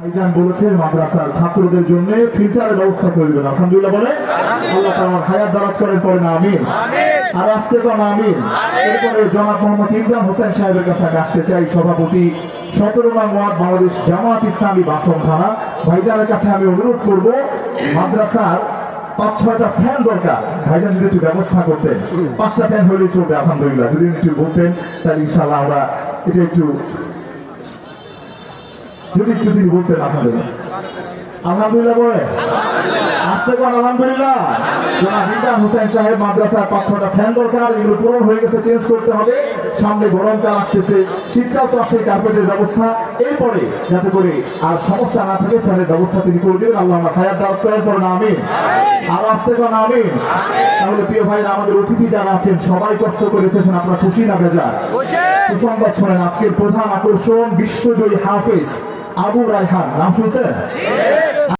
ভাইজান বলেছেন মাদ্রাসার ছাত্রদের জন্য ফিল্টারের ব্যবস্থা করে দেবেন আলহামদুলিল্লাহ বলে আল্লাহ আমার হায়াত দারাজ করেন পরে না আমিন। আর আজকে তো না আমিন। এরপরে জনাব মোহাম্মদ ইমরান হোসেন সাহেবের কাছে আমি আসতে চাই সভাপতি সতেরো নং ওয়ার্ড বাংলাদেশ জামাত ইসলামী বাসন থানা। ভাইজানের কাছে আমি অনুরোধ করব মাদ্রাসার পাঁচ ছয়টা ফ্যান দরকার। ভাইজান যদি একটু ব্যবস্থা করতেন। পাঁচটা ফ্যান হলে চলবে আলহামদুলিল্লাহ। যদি একটু বলতেন তাহলে ইনশাআল্লাহ আমরা এটা একটু যদি একটু তিনি বলতেন আলহামদুলিল্লাহ আলহামদুলিল্লাহ বলে। আসতে কোন আলহামদুলিল্লাহ। জনাব ইমরান হোসেন সাহেব মাদ্রাসার পাঁচ ছটা ফ্যান দরকার এগুলো পূরণ হয়ে গেছে চেঞ্জ করতে হবে। সামনে গরমকাল আসতেছে শীতকাল তো আসছে কার্পেটের ব্যবস্থা। এরপরে যাতে করে আর সমস্যা না থাকে ফ্যানের ব্যবস্থা তিনি করে দেবেন। আল্লাহ আমরা খায়াত দাওয়াত করার পর না আমিন। আর আসতে কোন আমিন। তাহলে প্রিয় ভাইরা আমাদের অতিথি যারা আছেন সবাই কষ্ট করে এসেছেন আপনারা খুশি না বেজার? সুসংবাদ শোনেন আজকের প্রধান আকর্ষণ বিশ্বজয়ী হাফেজ। আবু রায়হান নাম শুনছেন